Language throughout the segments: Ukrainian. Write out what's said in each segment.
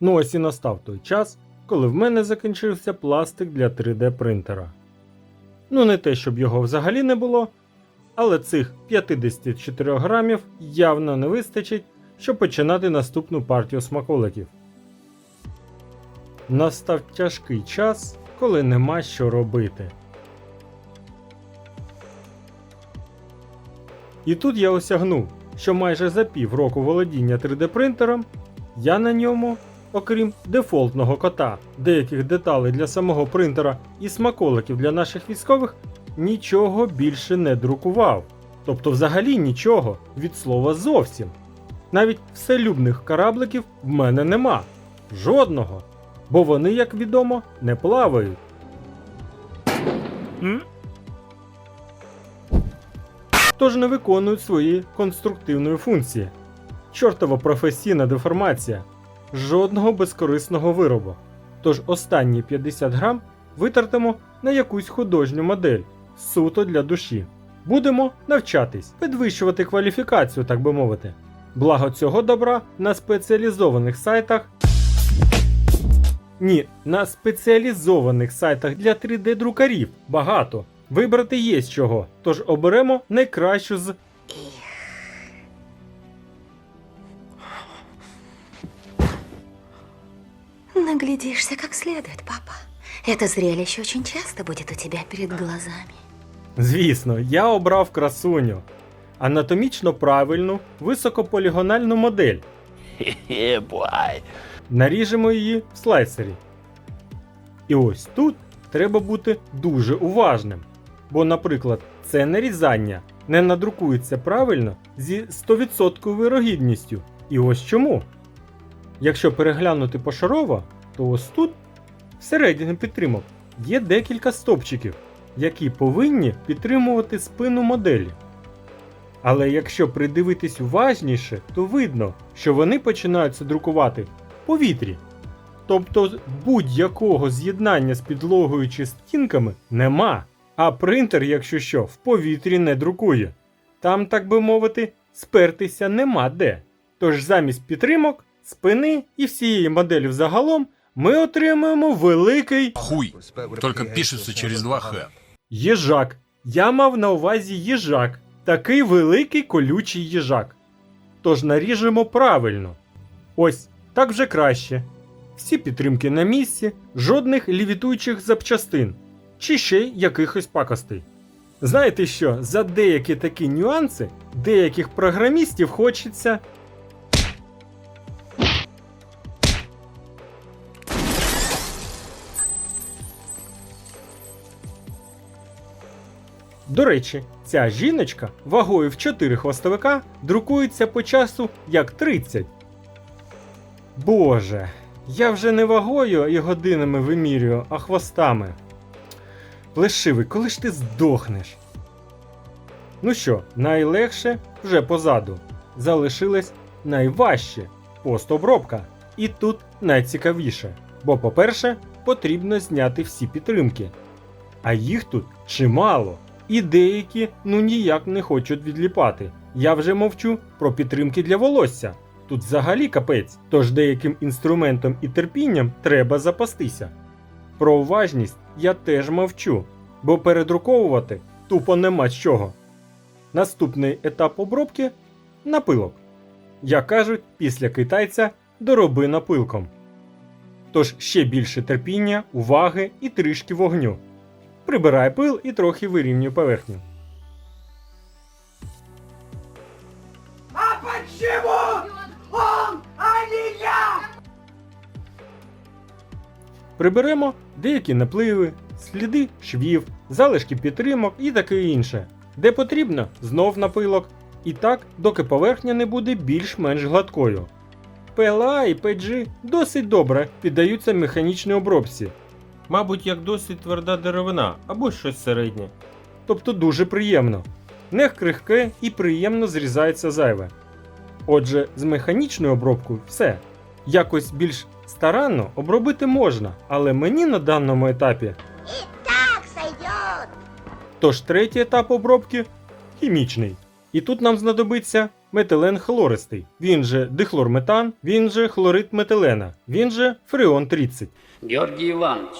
Ну ось і настав той час, коли в мене закінчився пластик для 3D принтера. Ну, не те, щоб його взагалі не було, але цих 54 грамів явно не вистачить, щоб починати наступну партію смаколиків. Настав тяжкий час, коли нема що робити. І тут я осягнув, що майже за пів року володіння 3D принтером я на ньому, окрім дефолтного кота, деяких деталей для самого принтера і смаколиків для наших військових, нічого більше не друкував. Тобто взагалі нічого, від слова зовсім. Навіть вселюбних корабликів в мене нема. Жодного. Бо вони, як відомо, не плавають. Тож не виконують свої конструктивної функції. Чортова професійна деформація. Жодного безкорисного виробу. Тож останні 50 грам витратимо на якусь художню модель суто для душі. Будемо навчатись, підвищувати кваліфікацію, так би мовити. Благо цього добра на спеціалізованих сайтах. Ні, на спеціалізованих сайтах для 3D-друкарів багато. Вибрати є з чого, тож оберемо найкращу з. Наглядишься как следует, папа. Это зрелище очень часто будет у тебя перед глазами. Звісно, я обрав красуню. Анатомічно правильну, високополігональну модель. Yeah, boy. Наріжемо її в слайсері. І ось тут треба бути дуже уважним. Бо, наприклад, це нарізання не надрукується правильно зі 100% вирогідністю. І ось чому. Якщо переглянути пошарово, то ось тут, всередині підтримок, є декілька стопчиків, які повинні підтримувати спину моделі. Але якщо придивитись уважніше, то видно, що вони починаються друкувати в повітрі. Тобто будь-якого з'єднання з підлогою чи стінками нема. А принтер, якщо що, в повітрі не друкує. Там, так би мовити, спертися нема де. Тож замість підтримок, спини і всієї моделі взагалом ми отримуємо великий Хуй. Только пишется через два Х. їжак. Я мав на увазі їжак. Такий великий колючий їжак. Тож наріжемо правильно. Ось так вже краще. Всі підтримки на місці, жодних лівітуючих запчастин чи ще якихось пакостей. Знаєте що, за деякі такі нюанси деяких програмістів хочеться. До речі, ця жіночка вагою в 4 хвостовика друкується по часу як 30. Боже, я вже не вагою і годинами вимірюю, а хвостами. Плешивий, коли ж ти здохнеш? Ну що, найлегше вже позаду. Залишилось найважче постобробка. І тут найцікавіше. Бо, по-перше, потрібно зняти всі підтримки. А їх тут чимало. І деякі ну ніяк не хочуть відліпати. Я вже мовчу про підтримки для волосся. Тут взагалі капець, тож деяким інструментом і терпінням треба запастися. Про уважність я теж мовчу, бо передруковувати тупо нема з чого. Наступний етап обробки напилок. Як кажуть, після китайця дороби напилком. Тож ще більше терпіння, уваги і трішки вогню. Прибирай пил і трохи вирівнюй поверхню. А почему он, а не я? Приберемо деякі напливи, сліди швів, залишки підтримок і таке інше. Де потрібно, знов напилок. І так, доки поверхня не буде більш-менш гладкою. PLA і PG досить добре піддаються механічній обробці. Мабуть, як досить тверда деревина або щось середнє. Тобто дуже приємно. Не крихке і приємно зрізається зайве. Отже, з механічною обробкою все. Якось більш старанно обробити можна, але мені на даному етапі. Так сойдет. Тож третій етап обробки хімічний. І тут нам знадобиться метилен хлористий, він же дихлорметан, він же хлорид метилена, він же фреон 30. Георгий Иванович,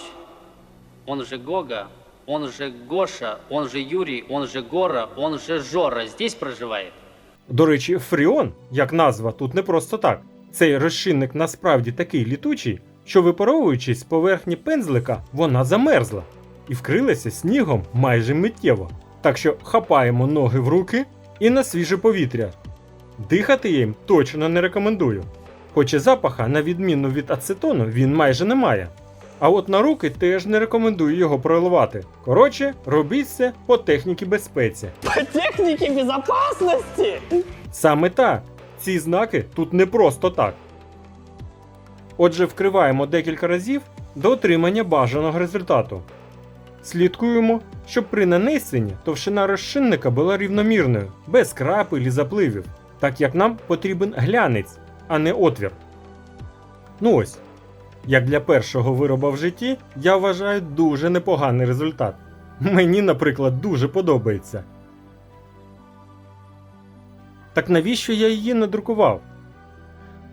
он же Гога, он же Гоша, он же Юрий, он же Гора, он же Жора здесь проживает? До речі, фреон, як назва, тут не просто так. Цей розчинник насправді такий літучий, що випаровуючись поверхні пензлика, вона замерзла і вкрилася снігом майже миттєво. Так що хапаємо ноги в руки і на свіже повітря. Дихати їм точно не рекомендую. Хоч і запаха, на відміну від ацетону, він майже не має. А от на руки теж не рекомендую його проливати. Коротше, робіть це по техніці безпеці. По технике безопасности? Саме так. Ці знаки тут не просто так. Отже, вкриваємо декілька разів до отримання бажаного результату. Слідкуємо, щоб при нанесенні товщина розчинника була рівномірною, без крапель і запливів, так як нам потрібен глянець, а не отвір. Ну ось. Як для першого вироба в житті, я вважаю дуже непоганий результат. Мені, наприклад, дуже подобається. Так навіщо я її надрукував?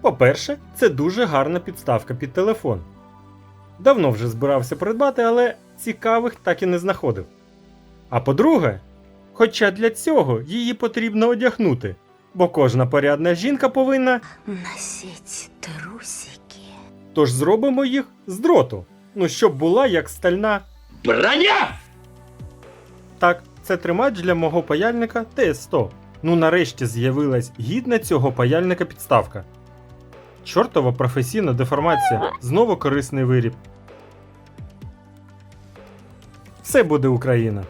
По-перше, це дуже гарна підставка під телефон. Давно вже збирався придбати, але цікавих так і не знаходив. А по-друге, хоча для цього її потрібно одягнути, бо кожна порядна жінка повинна, Носить трусики. Тож зробимо їх з дроту. Ну, щоб була як стальна. Броня! Так, це тримач для мого паяльника ТС100. Ну нарешті з'явилась гідна цього паяльника підставка. Чортова професійна деформація. Знову корисний виріб. Все буде Україна.